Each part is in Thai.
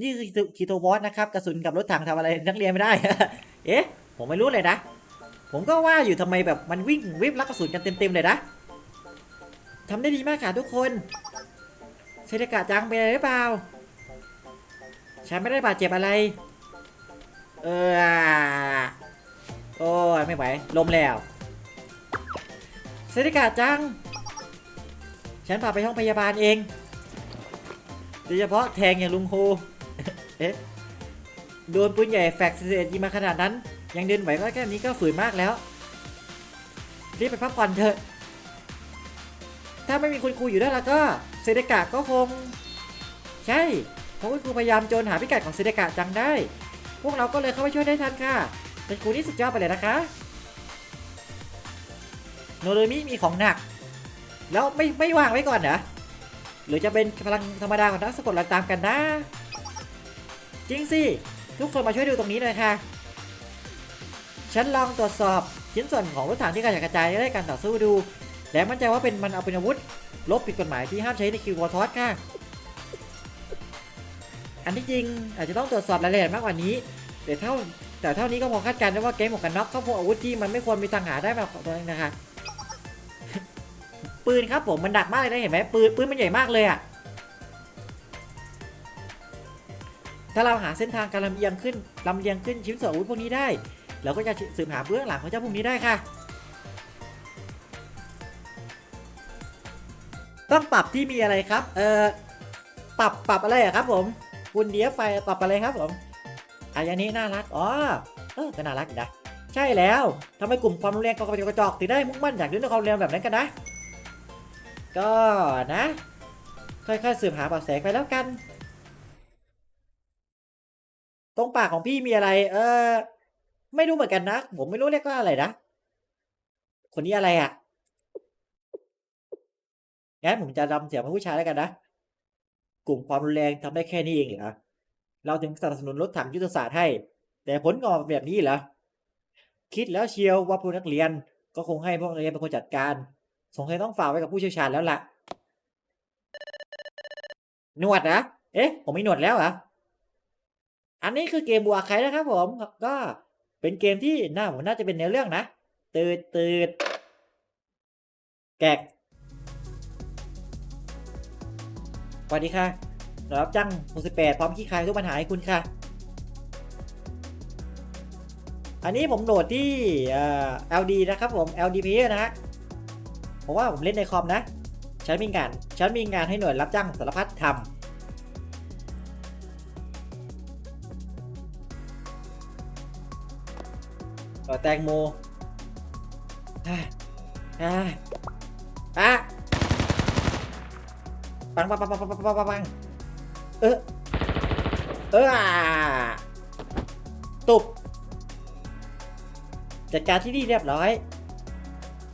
นี่คือคีโตวอสนะครับกระสุนกับรถถังทำอะไรนักเรียนไม่ได้ เอ๊ะ ผมไม่รู้เลยนะ ผมก็ว่าอยู่ทำไมแบบมันวิ่งวิบลักกระสุนกันเต็มๆเลยนะทำได้ดีมากค่ะทุกคนเซเดกะจังเป็นอะไรหรือเปล่า ฉันไม่ได้บาดเจ็บอะไร เออ โอ้ยไม่ไหวลมแล้วเซเดกะจัง ฉันพาไปห้องพยาบาลเอง โดยเฉพาะแทงอย่างลุงโฮ เอ๊ะ โดนปืนใหญ่แฟกเศษยิงมาขนาดนั้น ยังเดินไหวก็แค่นี้ก็ฝืนมากแล้ว รีบไปพักผ่อนเถอะ ถ้าไม่มีคุณครูอยู่ด้วยแล้วก็เซเดกะก็คง ใช่เพราะคุณครูพยายามโจรหาพิกัดของเซเดกะจังได้ พวกเราก็เลยเข้าไปช่วยได้ทันค่ะ เป็นครูที่สุดยอดไปเลยนะคะ โนโรมิมีของหนัก แล้วไม่ไม่วางไว้ก่อนเหรอหรือจะเป็นพลังธรรมดาของนักสะกดรอยตามกันนะ จริงสิ ทุกคนมาช่วยดูตรงนี้เลยค่ะ ฉันลองตรวจสอบชิ้นส่วนของรถถังที่กระจายกระจายได้การต่อสู้ดู และมั่นใจว่าเป็นมันเอาเป็นอาวุธ ลบผิดกฎหมายที่ห้ามใช้ในคิววอร์ทอสค่ะ อันที่จริงอาจจะต้องตรวจสอบรายละเอียดมากกว่านี้ แต่เท่าแต่เท่านี้ก็พอคาดการณ์ได้ว่าเกมหมวกกันน็อกก็พวกอาวุธที่มันไม่ควรมีทางหาได้มาตัวนึงนะคะ ปืนครับผมมันดักมากเลยนะเห็นไหมปืนปืนมันใหญ่มากเลยอะ ถ้าเราหาเส้นทางการลำเอียงขึ้นลำเลียงขึ้นชิ้นส่วนอาวุธพวกนี้ได้ เราก็จะสืบหาเบื้องหลังของเจ้าพวกนี้ได้ค่ะ ต้องปรับที่มีอะไรครับ เออปรับปรับอะไรอะครับผม คุณเดียไฟปรับอะไรครับผมอันนี้น่ารัก อ๋อ เออก็น่ารักอยู่นะใช่แล้วทำไมกลุ่มความรุนแรงกอกระจกระจอกถึงได้มุ่งมั่นอยากเล่นความรุนแรงแบบนั้นกันนะ ก็นะ ค่อยๆสืบหาเบาะแสไปแล้วกัน รงปากของพี่มีอะไร เออ ไม่รู้เหมือนกันนะ ผมไม่รู้เรียกว่าอะไรนะ คนนี้อะไรอะ่ะ งั้นผมจะดำเสียงผู้ชายแล้วกันนะ กลุ่มความรุนแรงทำได้แค่นี้เองเหรอ เราถึงสนับสนุนรถถังยุทธศาสตร์ให้ แต่ผลงอแบบนี้เหรอ คิดแล้วเชียวว่าพวกนักเรียน ก็คงให้พวกนักเรียนเป็นคนจัดการ สงสัยต้องฝากไว้กับผู้เชี่ยวชาญแล้วล่ะหนวดนะ เอ๊ะ ผมไมีหนวดแล้วเหรอ อันนี้คือเกมบัวใครนะครับผมก็เป็นเกมที่น่าผมน่าจะเป็นเนื้อเรื่องนะตืดตืดแกกสวัสดีค่ะรับจ้าง68พร้อมขี้คายทุกปัญหาให้คุณค่ะ อันนี้ผมโหลดที่เอ่อ LD นะครับผม LD Player นะฮะเพราะว่าผมเล่นในคอมนะ ฉันมีงาน ฉันมีงานให้หน่วยรับจ้างสารพัดทำ แตงโมอะอะอะปังปังปังปังปังปังปังปังเออเออตุบจัดการที่นี่เรียบร้อย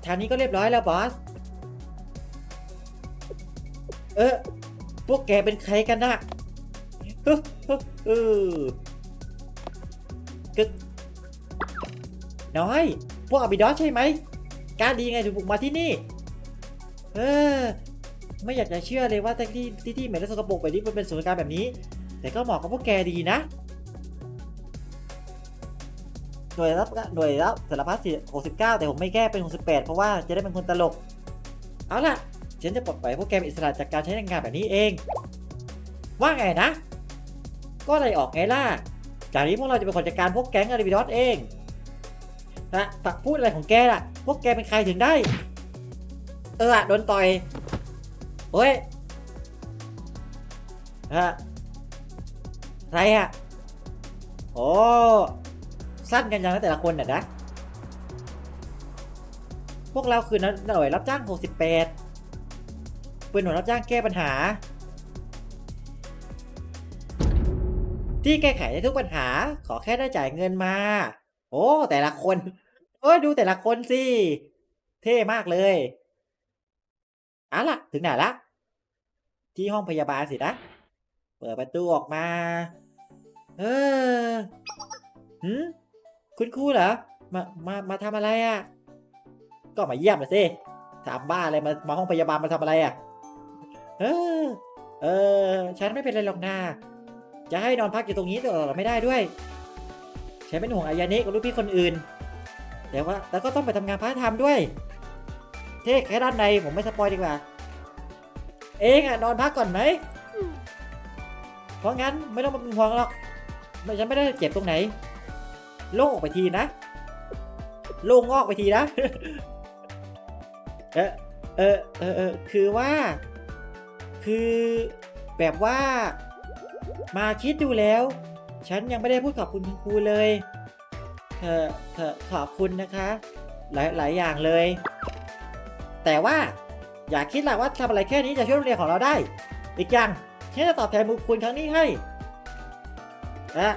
ทางนี้ก็เรียบร้อยแล้วบอส เออ พวกแกเป็นใครกันนะเออเออเออกึก น้อย พวกอบิดอสใช่ไหมกล้ารดีไงถึงบุกมาที่นี่ เออ ไม่อยากจะเชื่อเลยว่าแต่ที่ที่ที่เหม็นและสกปรกแบบนี้มันเป็นศูนการแบบนี้ แต่ก็เหมาะกับพวกแกดีนะ หน่วยรับหน่วยรับสารพัดสี่หกสิบเก้าแต่ผมไม่แก้เป็นหกสิบแปดเพราะว่าจะได้เป็นคนตลก เอาล่ะ ฉันจะปลดปล่อยพวกแกอิสระจากการใช้แรงงานแบบนี้เอง ว่าไงนะ ก็อะไรออกไงล่ะ จากนี้พวกเราจะเป็นคนจัดการพวกแก๊งอาริบิดอสเอง นะปักพูดอะไรของแกล่ะ พวกแกเป็นใครถึงได้ เออโดนต่อยเฮ้ยอะอะไรอะโอ้สั้นกันยังแต่ละคนน่ะนะ พวกเราคือหน่วยรับจ้าง 68เป็นหน่วยรับจ้างแก้ปัญหา ที่แก้ไขได้ทุกปัญหาขอแค่ได้จ่ายเงินมา อ้ แต่ละคนโอ้ดูแต่ละคนสิ เท่มากเลยเอาล่ะ ถึงไหนละ ที่ห้องพยาบาลสินะ เปิดประตูออกมา เออหืมคุณครูเหรอ มา มา มาทำอะไรอะ่ะ ก็มาเยี่ยมมาสิ ถามบ้าอะไรมา มาห้องพยาบาลมาทำอะไรอะ่ะ เออ เออ ฉันไม่เป็นไรหรอกนาจะให้นอนพักอยู่ตรงนี้ตลอดไม่ได้ด้วย ฉันเป็นห่วงอายาเนะกับลูกพี่คนอื่น แต่ว่าแล้วก็ต้องไปทำงานพาร์ทไทม์ด้วย เท่แค่ด้านในผมไม่สปอยดีกว่า เองอะนอนพักก่อนไหม เพราะงั้นไม่ต้องมาเป็นห่วงหรอกไม่ฉันไม่ได้เจ็บตรงไหน โล่งออกไปทีนะ โล่งงอกไปทีนะ เออเออเออเออคือว่า คือแบบว่า มาคิดดูแล้ว ฉันยังไม่ได้พูดขอบคุณคุณครูเลย เธอเธอขอบคุณนะคะ หลายหลายอย่างเลย แต่ว่าอย่าคิดหละว่าทำอะไรแค่นี้จะช่วยโรงเรียนของเราได้ อีกอย่างฉันจะตอบแทนบุญคุณครั้งนี้ให้อะ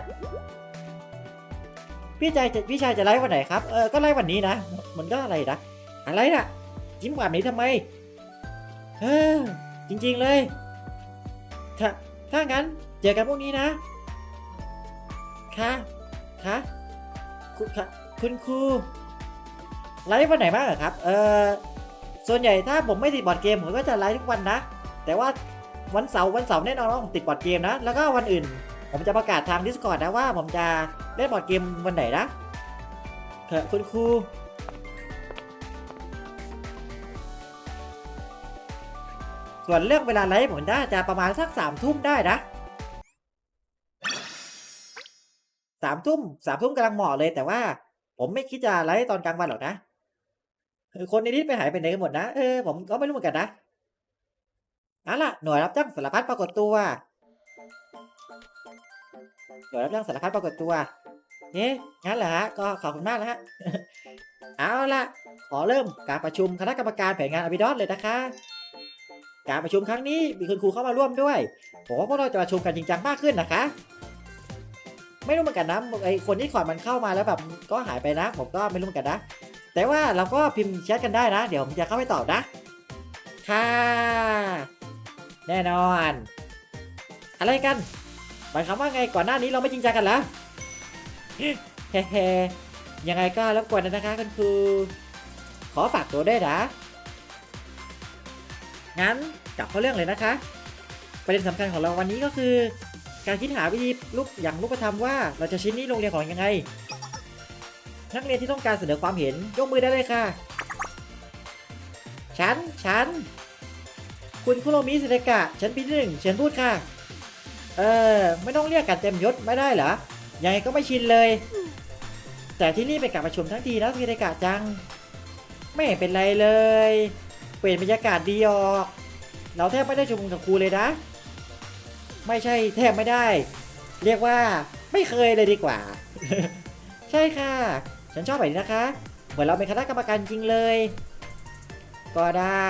พี่ชายจะพี่ชายจะไลฟ์วันไหนครับ เออ ก็ไลฟ์วันนี้นะ มันก็อะไรนะ อะไรนะยิ้มแบบนี้ทำไม เออ จริง ๆ เลย ถ้า ถ้างั้น เจอกันพรุ่งนี้นะ ค่ะคะคุณคะคุณครูไลฟ์วันไหนบ้างครับ เออส่วนใหญ่ถ้าผมไม่ติดบอร์ดเกมผมก็จะไลฟ์ทุกวันนะ แต่ว่าวันเสาร์วันเสาร์แน่นอนว่าผมติดบอร์ดเกมนะ แล้วก็วันอื่น ผมจะประกาศทาง Discord นะว่าผมจะเล่นบอร์ดเกมวันไหนนะเถอะคุณครูส่วนเรื่องเวลาไลฟ์ผมน่าจะประมาณสักสามทุ่มได้นะ สามทุ่มสามทุ่มกำลังเหมาะเลย แต่ว่า ผมไม่คิดจะไลฟ์ตอนกลางวันหรอกนะคนในนี้ไปหายไปไหนกันหมดนะเออผมก็ไม่รู้เหมือนกันนะเอาล่ะหน่วยรับจ้างสารพัดปรากฏตัวหน่วยรับจ้างสารพัดปรากฏตัวเอ๊ะงั้นเหรอฮะก็ขอบคุณมากนะฮะเอาล่ะ ขอเริ่มการประชุมคณะกรรมการแผนงานอภิดอสเลยนะคะการประชุมครั้งนี้มีคุณครูเข้ามาร่วมด้วย ผมว่าพวกเราจะประชุมกันจริงจังมากขึ้นนะคะ ไม่รู้เหมือนกันนะไอคนที่ขอดมันเข้ามาแล้วแบบก็หายไปนะ ผมก็ไม่รู้เหมือนกันนะ แต่ว่าเราก็พิมพ์แชทกันได้นะ เดี๋ยวผมจะเข้าไปตอบนะ ค่ะ แน่นอน อะไรกันหมายความว่าไงก่อนหน้านี้เราไม่จริงจังกันแล้วเฮ้เฮ้ยังไงก็รบกวนนะคะคุณครูขอฝากตัวด้วยนะ งั้นกลับเข้าเรื่องเลยนะคะ ประเด็นสำคัญของเราวันนี้ก็คือ การคิดหาวิธีลูกอย่างรูปธรรมว่าเราจะชิ้นนี้โรงเรียนของยังไง นักเรียนที่ต้องการเสนอความเห็นยกมือได้เลยค่ะ ฉัน ฉัน คุณคุโรมิเซเดกะ ฉันปีที่หนึ่งเชิญพูดค่ะ เออ ไม่ต้องเรียกกันเต็มยศไม่ได้เหรอ ยังไงก็ไม่ชินเลย แต่ที่นี่เป็นการประชุมทั้งทีนะเซเดกะจัง ไม่เห็นเป็นไรเลย เปลี่ยนบรรยากาศดีออก เราแทบไม่ได้ชุมนุมกับครูเลยนะ ไม่ใช่แทบไม่ได้ เรียกว่าไม่เคยเลยดีกว่า ใช่ค่ะ ฉันชอบแบบนี้นะคะ เหมือนเราเป็นคณะกรรมการจริงเลย ก็ได้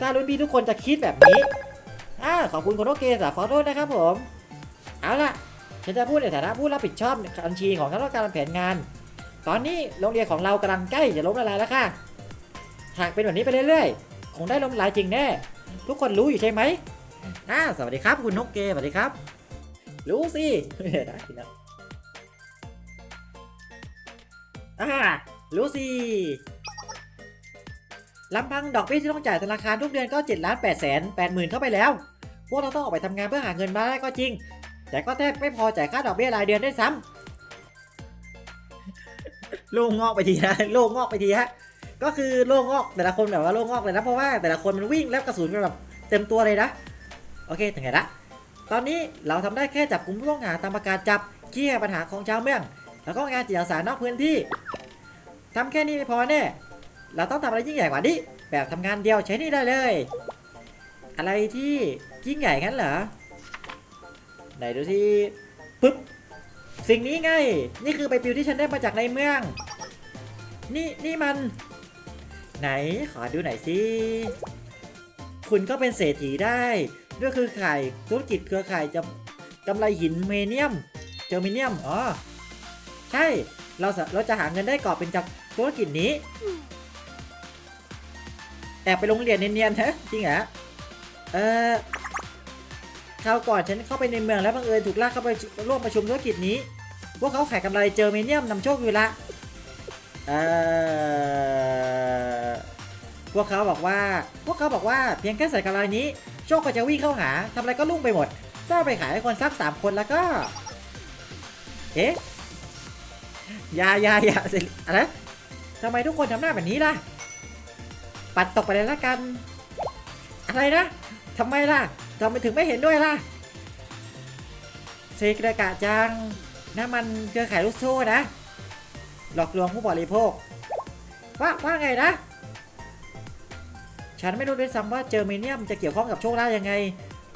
ถ้ารุ่นพี่ทุกคนจะคิดแบบนี้อ่าขอบคุณคุณโอเคสาขอโทษนะครับผม เอาล่ะ ฉันจะพูดในฐานะผู้รับผิดชอบบัญชีของคณะกรรมการแผนงาน ตอนนี้โรงเรียนของเรากำลังใกล้จะล้มละลายแล้วค่ะ หากเป็นแบบนี้ไปเรื่อยๆ คงได้ล้มละลายจริงแน่ ทุกคนรู้อยู่ใช่ไหม อ่าสวัสดีครับคุณนกเกสวัสดีครับ รู้สิได้แล้วอ่ารู้สิลำพังดอกเบี้ยที่ต้องจ่ายธนาคารทุกเดือนก็7ล้าน8แสน8หมื่นเข้าไปแล้ว พวกเราต้องออกไปทำงานเพื่อหาเงินมาได้ก็จริง แต่ก็แทบไม่พอจ่ายค่าดอกเบี้ยรายเดือนได้ซ้ำโล่งงอกไปทีนะโล่งงอกไปทีฮะก็คือโล่งงอกแต่ละคนแบบว่าโล่งงอกเลยนะเพราะว่าแต่ละคนมันวิ่งแล้วกระสุนมันแบบเต็มตัวเลยนะ โอเคถึงไหนละ ตอนนี้เราทำได้แค่จับกลุ่มผู้ต้องหาตามประกาศจับเกี่ยปัญหาของชาวเมือง แล้วก็งานจิตอาสานอกพื้นที่ทำแค่นี้ไม่พอแน่เราต้องทำอะไรยิ่งใหญ่กว่านี้ แบบทำงานเดียวใช้นี่ได้เลย อะไรที่ยิ่งใหญ่งั้นเหรอไหนดูที่ปึ๊บสิ่งนี้ไง นี่คือใบปลิวที่ฉันได้มาจากในเมือง นี่นี่มัน ไหนขอดูหน่อยสิ คุณก็เป็นเศรษฐีได้ ด้วยคือข่ายธุรกิจเครือข่ายจำกำไรหินเมเนียมเจอมิเนียมอ๋อใช่เราเราจะหาเงินได้ก่อเป็นจากธุรกิจนี้ แอบไปโรงเรียนเนียนๆฮะจริงเหรอเออคราวก่อนฉันเข้าไปในเมืองแล้วบังเอิญถูกลากเข้าไปร่วมประชุมธุรกิจนี้ พวกเขาขายกำไรเจอเมเนียมนำโชคอยู่ละเออ พวกเขาบอกว่า พวกเขาบอกว่าเพียงแค่ใส่กำไรนี้ โชคก็จะวิ่งเข้าหาทำอะไรก็ลุ่งไปหมดก็เอาไปขายให้คนสักสามคนแล้วก็ เอ๊ะยายายาอะไรทำไมทุกคนทำหน้าแบบนี้ล่ะ ปัดตกไปเลยละกัน อะไรนะทำไมล่ะทำไมถึงไม่เห็นด้วยล่ะเซกระกะจังน้ำมันเครือข่ายลูกโซ่นะ หลอกลวงผู้บริโภค ว่าว่าไงนะ ฉันไม่รู้ด้วยซ้ำว่าเจอร์เมเนียมจะเกี่ยวข้องกับโชคลาภยังไง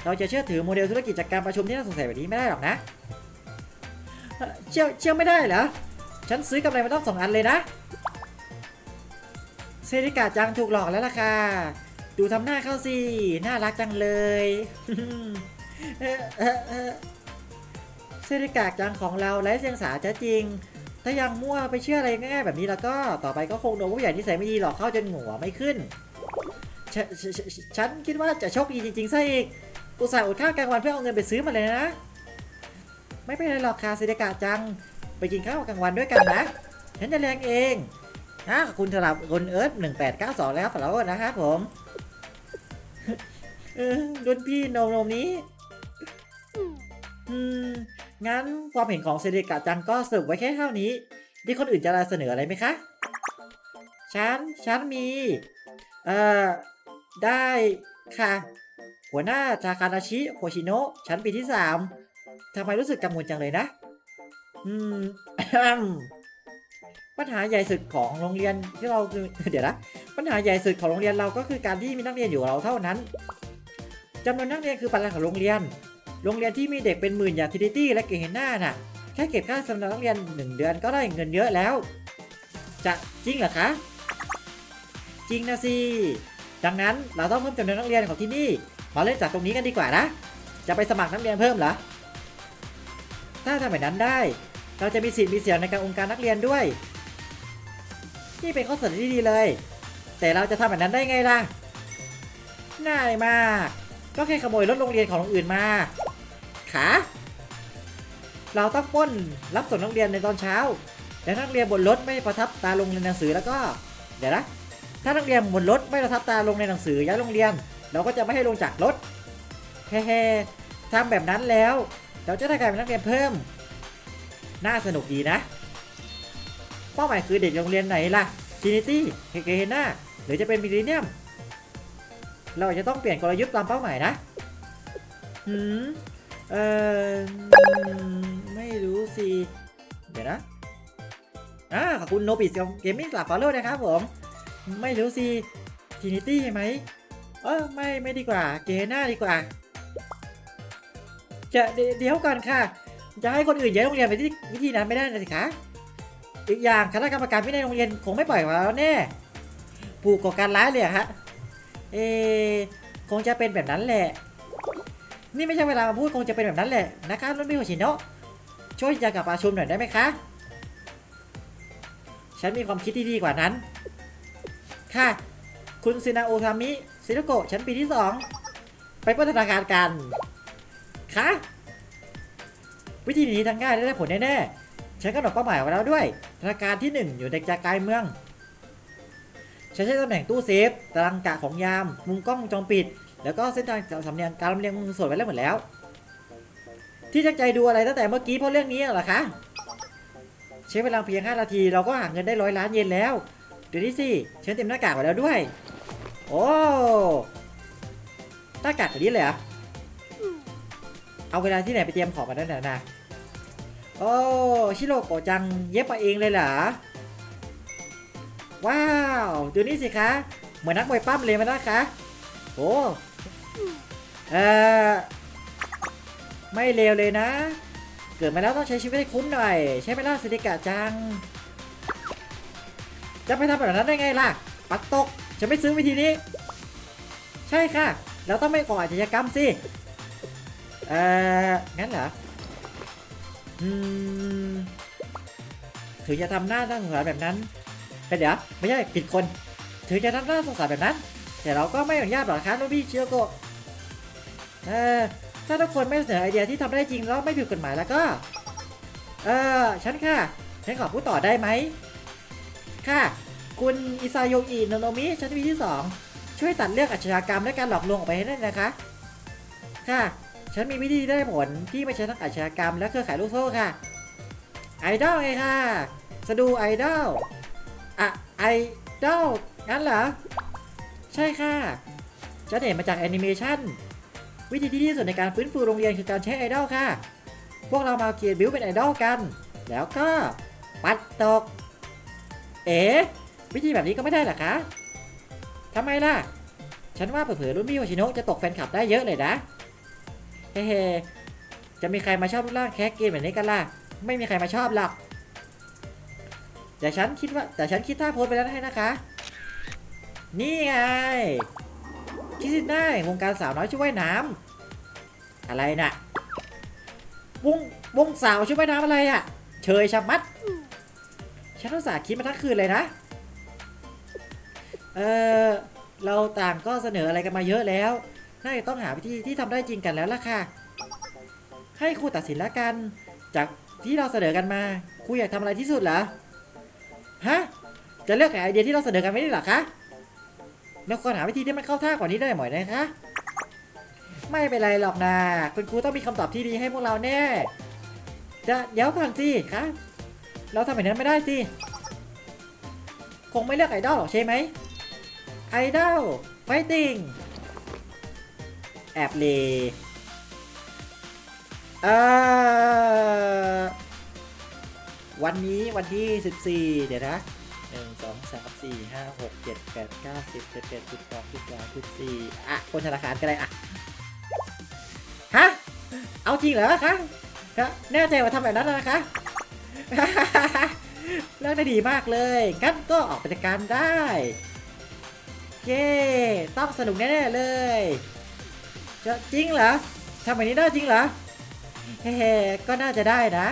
เราจะเชื่อถือโมเดลธุรกิจจากการประชุมที่น่าสงสัยแบบนี้ไม่ได้หรอกนะ เชื่อเชื่อไม่ได้เหรอ ฉันซื้อกำไรมาต้องสองอันเลยนะ เซริกาจังถูกหลอกแล้วล่ะค่ะ ดูทำหน้าเข้าสิ น่ารักจังเลยเอ่อเอ่อเอ่อเซริกาจังของเราไร้เสียงสาจะจริงถ้ายังมั่วไปเชื่ออะไรง่ายๆแบบนี้แล้วก็ต่อไปก็คงโดนผู้ใหญ่ที่ใส่ไม่ดีหลอกเข้าจนหัวไม่ขึ้น ฉฉฉฉันคิดว่าจะโชคดีจริงๆซะอีก อุตส่าห์อดข้าวกลางวันเพื่อเอาเงินไปซื้อมาเลยนะ ไม่เป็นไรหรอกค่ะเซริกาจัง ไปกินข้าวกลางวันด้วยกันนะ ฉันจะเลี้ยงเองฮะขอบคุณสำหรับคนเอิร์ธหนึ่งแปดเก้าสองแล้วครับนะครับผมเออรุ่นพี่นมนมนี้ อืม งั้นความเห็นของเซริกะจังก็สรุปไว้แค่เท่านี้ที่คนอื่นจะเสนออะไรไหมคะ ฉัน ฉันมี เอ่อ ได้ค่ะ หัวหน้าทาคานาชิโคชิโนะชั้นปีที่สามทำไมรู้สึกกังวลจังเลยนะ อืม ปัญหาใหญ่สุดของโรงเรียนที่เราคือเดี๋ยวนะปัญหาใหญ่สุดของโรงเรียนเราก็คือการที่มีนักเรียนอยู่กับเราเท่านั้นจำนวนนักเรียนคือปัญหาของโรงเรียน โรงเรียนที่มีเด็กเป็นหมื่นอย่างทินิตี้และเกเห็นหน้าน่ะ แค่เก็บค่าสำหรับนักเรียนหนึ่งเดือนก็ได้เงินเยอะแล้ว จะจริงเหรอคะ จริงนะสิ ดังนั้นเราต้องเพิ่มจำนวนนักเรียนของที่นี่ มาเล่นจากตรงนี้กันดีกว่านะ จะไปสมัครนักเรียนเพิ่มเหรอ ถ้าทำแบบนั้นได้ เราจะมีสิทธิ์มีเสียงในการองค์การนักเรียนด้วย นี่เป็นข้อเสนอที่ดีเลย แต่เราจะทำแบบนั้นได้ไงล่ะ ง่ายมาก ก็แค่ขโมยรถโรงเรียนของโรงอื่นมา ขาเราต้องป้นรับส่งนักเรียนในตอนเช้าและนักเรียนบนรถไม่ประทับตาลงในหนังสือแล้วก็ เดี๋ยวนะ ถ้านักเรียนบนรถไม่ประทับตาลงในหนังสือย้ายโรงเรียน เราก็จะไม่ให้ลงจากรถเฮ้ๆทำแบบนั้นแล้ว เราจะได้กลายเป็นนักเรียนเพิ่ม น่าสนุกดีนะ เป้าหมายคือเด็กโรงเรียนไหนล่ะ Trinity เฮเกเฮนาหรือจะเป็นมิลเลนเนียม เราจะต้องเปลี่ยนกลยุทธ์ตามเป้าหมายนะหืมเอ่อไม่รู้สิ เดี๋ยวนะอ่าขอบคุณโนบิสเกมมิ่งกลับฟอลโล่นะครับผม ไม่รู้สิทินิตี้ไหมเออไม่ไม่ดีกว่าเกน่าดีกว่า จะเดี๋ยวก่อนค่ะ จะให้คนอื่นย้ายโรงเรียนไปที่วิธีนั้นไม่ได้นะสิคะอีกอย่างคณะกรรมการวินัยโรงเรียนคงไม่ปล่อยมาแล้วแน่ผูกก่อการร้ายเลยอะฮะเอคงจะเป็นแบบนั้นแหละ นี่ไม่ใช่เวลามาพูดคงจะเป็นแบบนั้นแหละนะคะรุ่นพี่โฮชิโนะช่วยจะกลับประชุมหน่อยได้ไหมคะ ฉันมีความคิดที่ดีกว่านั้น ค่ะ คุณซินาโอทามิซิโนโกะชั้นปีที่สองไปพัฒนาการกันค่ะวิธีนี้ทั้งง่ายและได้ผลแน่ๆฉันกำหนดเป้าหมายไว้แล้วด้วยธนาคารที่ 1 อยู่ในใจกลางเมืองฉันใช้ตำแหน่งตู้เซฟตารางกะของยาม มุมกล้องวงจรปิด แล้วก็เส้นทางสำเนียงการลำเลียงเงินสดไว้แล้วหมดแล้ว ที่ตั้งใจดูอะไรตั้งแต่เมื่อกี้เพราะเรื่องนี้เหรอคะ ใช้เวลาเพียง 5 นาทีเราก็หาเงินได้ร้อยล้านเยนแล้ว ดี๋ยวนี้สิฉันเตรียมหน้ากากไว้แล้วด้วย โอ้หน้ากากแบบนี้เลยเหรอเอาเวลาที่ไหนไปเตรียมของมาได้นะนะโอ้ชิโร่โกจังเย็บมาเองเลยเหรอ ว้าว ดูนี่สิคะ เหมือนนักมวยปั้มเลยมันนะคะ โอ้เออไม่เลวเลยนะ เกิดมาแล้วต้องใช้ชีวิตให้คุ้มหน่อย ใช่ไหมล่ะสิริกะจัง จะไปทำแบบนั้นได้ไงล่ะ ปัดตกฉันไม่ซื้อวิธีนี้ ใช่ค่ะ เราต้องไม่ก่ออาชญากรรมสิ เอ่อ งั้นเหรอ อืม ถึงจะทำหน้าน่าสงสารแบบนั้นแต่เดี๋ยว ไม่ใช่ผิดคน ถึงจะทำหน้าสงสารแบบนั้น แต่เราก็ไม่อนุญาตหรอกครับโนบิชิโยโกเออถ้าทุกคนไม่เสนอไอเดียที่ทำได้จริงแล้วไม่ผิดกฎหมายแล้วก็ เออฉันค่ะ ฉันขอพูดต่อได้ไหม ค่ะ คุณอิซาโยอิโนโนมิชั้นวีที่ 2 ช่วยตัดเรื่องอาชญากรรมและการหลอกลวงออกไปให้ได้นะคะ ค่ะ ฉันมีวิธีได้ผลที่ไม่ใช้ทั้งอาชญากรรมและเครือข่ายลูกโซ่ค่ะ ไอดอลไงค่ะ สะดูไอดอลอะไอดอลงั้นเหรอ ใช่ค่ะ ฉันเห็นมาจากแอนิเมชันวิธีที่ดีที่สุดในการฟื้นฟูโรงเรียนคือการใช้ไอดอลค่ะ พวกเรามาเกียร์บิวเป็นไอดอลกัน แล้วก็ ปัดตก เอ๋วิธีแบบนี้ก็ไม่ได้หรอคะทำไมล่ะ ฉันว่าเผื่อๆรุ่นพี่โฮชิโนะจะตกแฟนคลับได้เยอะเลยนะ เฮ้จะมีใครมาชอบรูปร่างแคสเกมแบบนี้กันล่ะ ไม่มีใครมาชอบหรอก แต่ฉันคิดว่าแต่ฉันคิดท่าโพสไปแล้วให้นะคะ นี่ไง คิดได้วงการสาวน้อยช่วยน้ำอะไรน่ะวงวงสาวช่วยน้ำอะไรอะ เชยชะมัด ฉันอุตส่าห์คิดมาทั้งคืนเลยนะ เออเราต่างก็เสนออะไรกันมาเยอะแล้ว น่าจะต้องหาวิธีที่ทำได้จริงกันแล้วล่ะค่ะ ให้ครูตัดสินละกัน จากที่เราเสนอกันมา ครูอยากทำอะไรที่สุดเหรอ ฮะ จะเลือกไอเดียที่เราเสนอกันไม่ได้หรอคะเราควรหาวิธีที่มันเข้าท่ากว่านี้ได้หมอยนะคะ ไม่เป็นไรหรอกนะ คุณครูต้องมีคำตอบที่ดีให้พวกเราแน่ จะเดี๋ยวก่อนสิคะ เราทำแบบนั้นไม่ได้สิ คงไม่เลือกไอดอลหรอกใช่ไหมไอดอลไฟติงแอบเลเอ่อวันนี้วันที่ 14 เดี๋ยวนะหนึ่งสองสามสี่ห้าหกเจ็ดแปดเก้าสิบสิบเอ็ดสิบสองสิบสามสิบสี่อะ คนธนาคารก็ได้อะ ฮะ เอาจริงเหรอคะคะแน่ใจว่าทำแบบนั้นนะคะ เรื่องได้ดีมากเลยงั้นก็ออกไปจัดการได้ เย้ต้องสนุกแน่ๆเลยจะจริงเหรอทำแบบนี้ได้จริงเหรอเฮ้ก็น่าจะได้นะ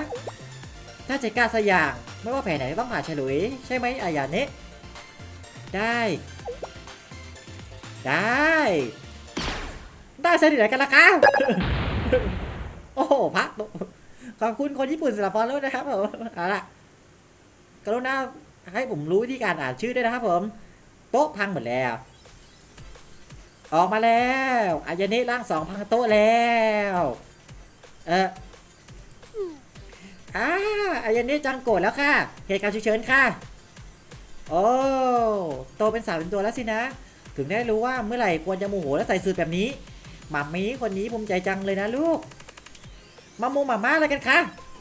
ถ้าใจกล้าสักอย่างไม่ว่าแผนไหนต้องผ่าฉลุย ใช่ไหมอายาเนะได้ ได้ ได้เสร็จไหนกันล่ะครับโอ้โหพัก ขอบคุณคนญี่ปุ่นสำหรับฟอลโล่นะครับผมเอาล่ะกรุณาให้ผมรู้วิธีการอ่านชื่อด้วยนะครับผม โต๊ะพังหมดแล้ว ออกมาแล้วอายาเนะร่างสองพังโต๊ะแล้ว เอออ่าอายาเนะจังโกรธแล้วค่ะ เหตุการณ์ฉุกเฉินค่ะ โอ้โตเป็นสาวเป็นตัวแล้วสินะ ถึงได้รู้ว่าเมื่อไหร่ควรจะโมโหและใส่สูตรแบบนี้หมัมมี่คนนี้ภูมิใจจังเลยนะลูก มาโมหมาม่าอะไรกันคะ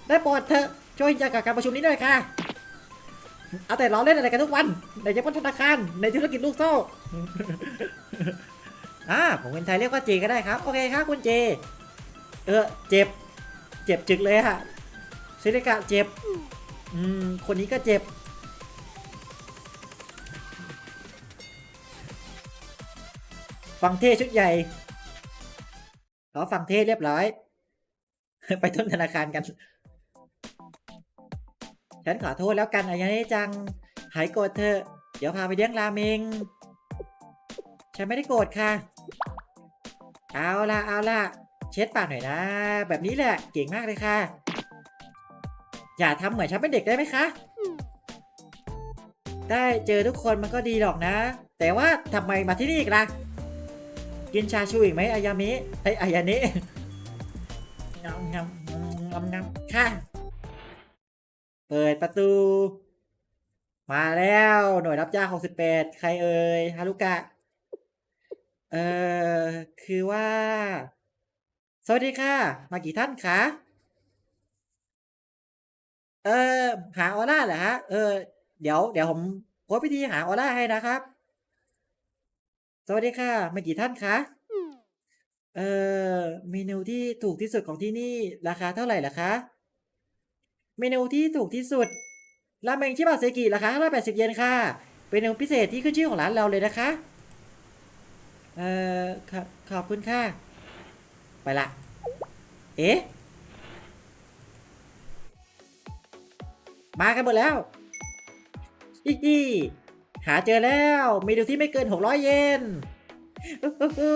ได้โปรดเถอะช่วยจัดการประชุมนี้หน่อยค่ะ เอาแต่ล้อเล่นอะไรกันทุกวันในเฉพาะธนาคารในธุรกิจลูกโซ่อ่าผมเป็นไทยเรียกว่าเจก็ได้ครับ โอเคครับคุณเจ เออเจ็บ เจ็บจึกเลยฮะซิลิกะเจ็บ อืม คนนี้ก็เจ็บฟังเทชุดใหญ่ขอฟังเทเรียบร้อย ไปต้นธนาคารกัน ฉันขอโทษแล้วกันอายาเนะจัง หายโกรธเถอเดี๋ยวพาไปเลี้ยงราเมง ฉันไม่ได้โกรธค่ะ เอาล่ะ เอาล่ะ เช็ดปากหน่อยนะ แบบนี้แหละ เก่งมากเลยค่ะ อย่าทำเหมือนฉันเป็นเด็กได้ไหมคะ ได้เจอทุกคนมันก็ดีหรอกนะ แต่ว่าทำไมมาที่นี่อีกล่ะ กินชาชูอีกไหมอายามิไอยอายานะ งำงำงำงำค่ะเปิดประตู มาแล้วหน่วยรับจ้าง68ใครเอ่ยฮารุกะ เอ่อ คือว่า สวัสดีค่ะ มากี่ท่านคะ เออหาออร่าเหรอฮะ เออ เดี๋ยว เดี๋ยวผมโพสต์วิธีหาออร่าให้นะครับ สวัสดีค่ะ มากี่ท่านคะ เอ่อเมนูที่ถูกที่สุดของที่นี่ราคาเท่าไหร่ล่ะคะ เมนูที่ถูกที่สุดราเมงชิบะเซกิราคา580เยนค่ะ เป็นเมนูพิเศษที่ขึ้นชื่อของร้านเราเลยนะคะ เอ่อขอขอบคุณค่ะ ไปละ เอ๊ะ มากันหมดแล้วอีกอีหาเจอแล้ว เมนูที่ไม่เกิน600เยนอู้หูหู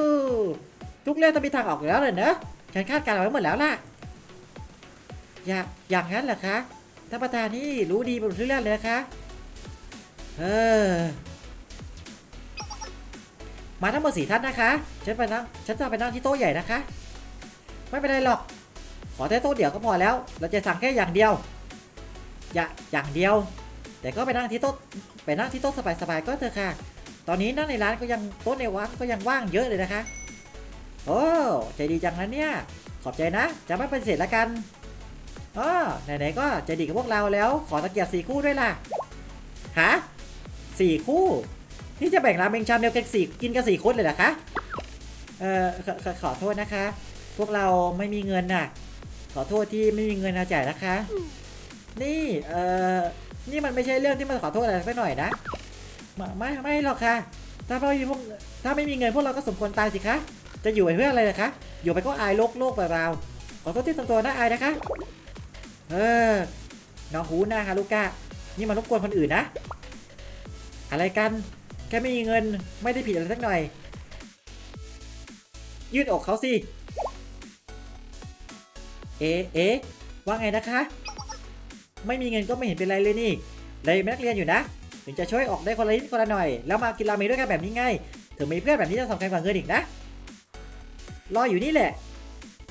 ทุกเรื่องต้องมีทางออกอยู่แล้วเลยเนอะฉันคาดการณ์เอาไว้หมดแล้วล่ะ อย่าอย่างนั้นเหรอคะท่านประธานนี่รู้ดีเป็นทุกเรื่องเลยนะคะเออมาทั้งหมดสี่ท่านนะคะ ฉันไปนั่งฉันจะไปนั่งที่โต๊ะใหญ่นะคะ ไม่เป็นไรหรอก ขอแต่โต๊ะเดียวก็พอแล้ว เราจะสั่งแค่อย่างเดียว อย่าอย่างเดียว แต่ก็ไปนั่งที่โต๊ะ ไปนั่งที่โต๊ะสบายๆก็เถอะค่ะ ตอนนี้นั่งในร้านก็ยังโต๊ะในวัดก็ยังว่างเยอะเลยนะคะ โอ้ใจดีจังนะเนี่ย ขอบใจนะ จะไม่ปฏิเสธละกันอ๋อไหนๆก็ใจดีกับพวกเราแล้ว ขอตะเกียบสี่คู่ด้วยล่ะฮะสี่คู่นี่จะแบ่งราเมงชามเดียวกันสี่กินกันสี่คนเลยเหรอคะเอ่อขอขอขอโทษนะคะ พวกเราไม่มีเงินน่ะ ขอโทษที่ไม่มีเงินมาจ่ายนะคะ นี่เอ่อนี่มันไม่ใช่เรื่องที่มันขอโทษอะไรสักหน่อยนะไม่ไม่ไม่หรอกค่ะ ถ้าไม่มีพวกถ้าไม่มีเงินพวกเราก็สมควรตายสิคะ จะอยู่ไปเพื่ออะไรล่ะคะ อยู่ไปก็อายโลกโลกเปล่าขอโทษที่ทำตัวน่าอายนะคะ เออ น้องหูหน้าฮาลูก้านี่มันรบกวนคนอื่นนะ อะไรกันแค่ไม่มีเงิน ไม่ได้ผิดอะไรสักหน่อย ยืดอกเขาสิ เอ๊ะเอ๊ว่าไงนะคะ ไม่มีเงินก็ไม่เห็นเป็นไรเลยนี่ เลยเป็นนักเรียนอยู่นะ ถึงจะช่วยออกได้คนละนิดคนละหน่อย แล้วมากินราเมงด้วยกันแบบนี้ไง ถึงมีเพื่อนแบบนี้จะสำคัญกว่าเงินอีกนะ รออยู่นี่แหละ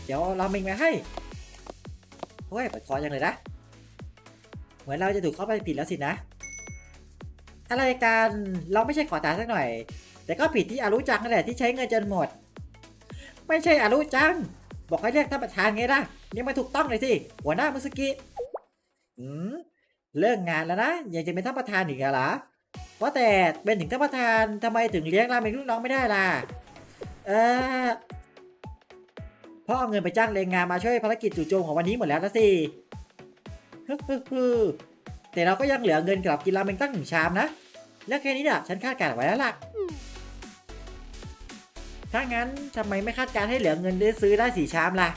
เดี๋ยวเราเมงมาให้โอ้ยปวดคอจังเลยนะ เหมือนเราจะถูกเข้าไปผิดแล้วสินะอะไรกันเราไม่ใช่ขอทานสักหน่อย แต่ก็ผิดที่อารุจังนั่นแหละที่ใช้เงินจนหมด ไม่ใช่อารุจัง บอกให้เรียกท่านประธานไงล่ะนี่มันถูกต้องเลยสิหัวหน้ามุสกิอืมเลิกงานแล้วนะยังจะเป็นท่านประธานอีกเหรอว่าแต่เป็นถึงท่านประธานทำไมถึงเลี้ยงราเมงลูกน้องไม่ได้ล่ะ เออ ราะเอาเงินไปจ้างแรงงานมาช่วยภารกิจจู่โจมของวันนี้หมดแล้วนะสิฮึฮึฮึแต่เราก็ยังเหลือเงินกลับกินราเมงตั้งหนึ่งชามนะ แล้วแค่นี้น่ะฉันคาดการณ์ไว้แล้วล่ะ ถ้างั้นทำไมไม่คาดการณ์ให้เหลือเงินได้ซื้อได้สี่ชามล่ะ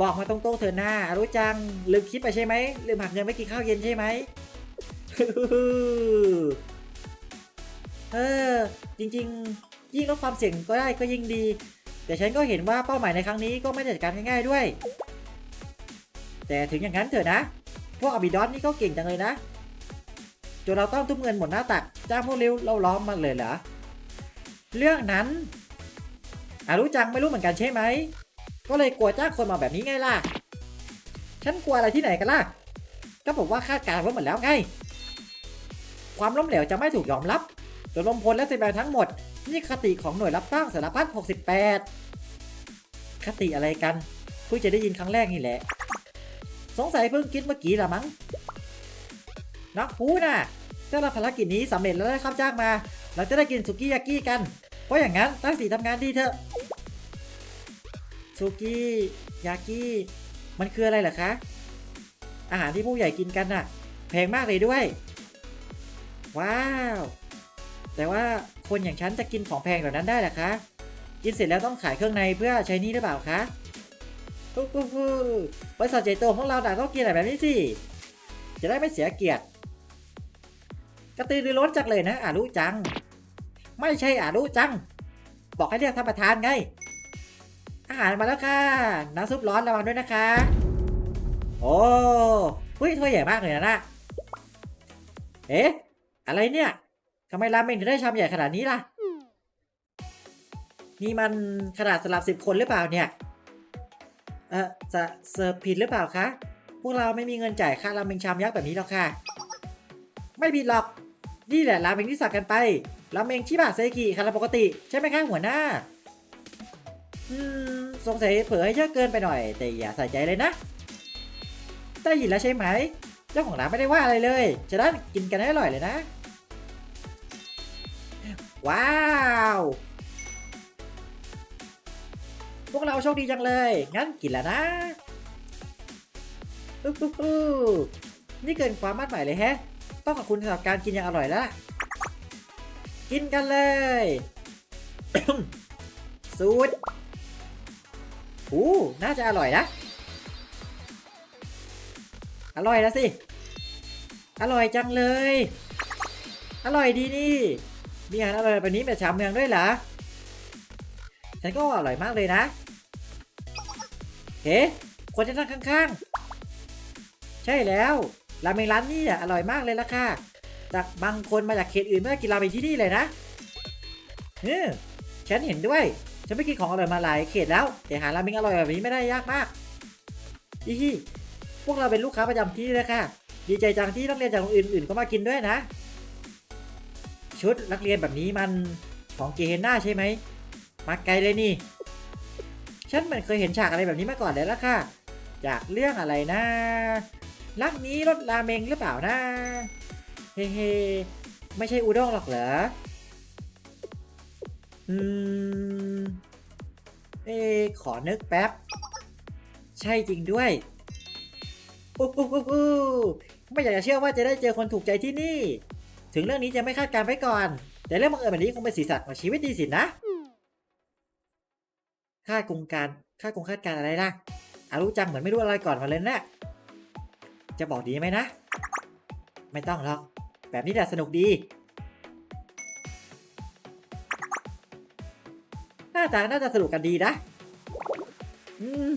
บอกมาตรงๆเถอะหน้ารู้จังลืมคิดไปใช่ไหมลืมหักเงินไม่กินข้าวเย็นใช่ไหมเออจริงๆ ยิ่งลดความเสี่ยงก็ได้ก็ยิ่งดี แต่ฉันก็เห็นว่าเป้าหมายในครั้งนี้ก็ไม่ได้จัดการง่ายๆด้วย แต่ถึงอย่างนั้นเถอะนะ พวกอบิดอนนี่ก็เก่งจังเลยนะ จนเราต้องทุ่มเงินหมดหน้าตัก จ้างพวกเร็วเราล้อมมันเลยเหรอ เรื่องนั้นอารู้จังไม่รู้เหมือนกันใช่ไหม ก็เลยกลัวจ้างคนมาแบบนี้ไงล่ะ ฉันกลัวอะไรที่ไหนกันล่ะ ก็บอกว่าคาดการณ์ไว้หมดแล้วไง ความล้มเหลวจะไม่ถูกยอมรับ โดยลมพลและสิบแปดทั้งหมด นี่คติของหน่วยรับตั้งสารพัด68 คติอะไรกันเพิ่งจะได้ยินครั้งแรกนี่แหละ สงสัยเพิ่งคิดเมื่อกี้ละมั้ง นักพูน่ะถ้าเราภารกิจนี้สำเร็จแล้วได้ข้าจ้างมา เราจะได้กินสุกี้ยากิกัน เพราะอย่างนั้นตั้งสีทำงานดีเถอะสุกี้ยากิมันคืออะไรเหรอคะ อาหารที่ผู้ใหญ่กินกันน่ะ แพงมากเลยด้วย ว้าว แต่ว่าคนอย่างฉันจะกินของแพงเหล่านั้นได้หรอคะ กินเสร็จแล้วต้องขายเครื่องในเพื่อใช้หนี่หรือเปล่าคะฮู้ฮู้ฮู้บริษัทใหญ่โตของเราต่างต้องกินอะไรแบบนี้สิ จะได้ไม่เสียเกียรติ กระตือรือร้นจังเลยนะอารุจัง ไม่ใช่อารุจัง บอกให้เรียกท่านประธานไง อาหารมาแล้วค่ะ น้ำซุปร้อนระวังด้วยนะคะ โอ้หุ้ยถ้วยใหญ่มากเลยนะนะเอ๊ะ อะไรเนี่ยำไมราเมงถึงได้ชามใหญ่ขนาดนี้ล่ะ นี่มันขนาดสำหรับสิบคนหรือเปล่าเนี่ย เออจะเสิร์ฟผิดหรือเปล่าคะ พวกเราไม่มีเงินจ่ายค่าราเมงชามยักษ์แบบนี้หรอกค่ะ ไม่ผิดหรอก นี่แหละราเมงที่สั่งกันไป ราเมงชิบะเซกิคาราปกติ ใช่ไหมคะหัวหน้า อืม สงสัยเผลอให้เยอะเกินไปหน่อย แต่อย่าใส่ใจเลยนะ ได้ยินแล้วใช่ไหม เจ้าของร้านไม่ได้ว่าอะไรเลยจะได้กินกันให้อร่อยเลยนะ ว้าว พวกเราโชคดีจังเลย งั้นกินแล้วนะอุ๊บอุ๊บอุ๊บนี่เกินความคาดหมายเลยแฮะ ต้องขอบคุณสำหรับการกินอย่างอร่อยแล้วล่ะกินกันเลยสูตรอู้น่าจะอร่อยนะ อร่อยแล้วสิ อร่อยจังเลย อร่อยดีนี่ มีอาหารอร่อยแบบนี้แบบชาวเมืองด้วยเหรอ ฉันก็อร่อยมากเลยนะ เฮ้คนจะนั่งข้างๆ ใช่แล้วราเมงร้านนี้อร่อยมากเลยล่ะค่ะจากบางคนมาจากเขตอื่นเมื่อกินราเมงที่นี่เลยนะเออฉันเห็นด้วย ฉันไม่กินของอร่อยมาหลายเขตแล้ว แต่หาราเมงอร่อยแบบนี้ไม่ได้ยากมากอีฮีพวกเราเป็นลูกค้าประจำที่เลยค่ะ ดีใจจังที่นักเรียนจากโรงเรียนอื่นๆก็มากินด้วยนะ ชุดนักเรียนแบบนี้มันของเจเฮน่าใช่ไหม มาไกลเลยนี่ ฉันเหมือนเคยเห็นฉากอะไรแบบนี้มาก่อนแล้วล่ะค่ะ จากเรื่องอะไรนะ รักนี้รสราเมงหรือเปล่านะ เฮ้เฮไม่ใช่อุด้งหรอกเหรอ อืม เอขอนึกแป๊บ ใช่จริงด้วยอุ๊บอุ๊บอุ๊บไม่อยากจะเชื่อว่าจะได้เจอคนถูกใจที่นี่ ถึงเรื่องนี้จะไม่คาดการณ์ไว้ก่อน แต่เรื่องบังเอิญแบบนี้คงเป็นสีสันของชีวิตดีสินนะคาดกงการคาดกงคาดการอะไรนะอารู้จังเหมือนไม่รู้อะไรก่อนมาเลยนะจะบอกดีไหมนะ ไม่ต้องหรอก แบบนี้แหละสนุกดีหน้าตาน่าจะสนุกกันดีนะ อืม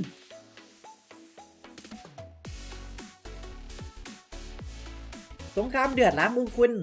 สงครามเดือดล้างมุงคุณ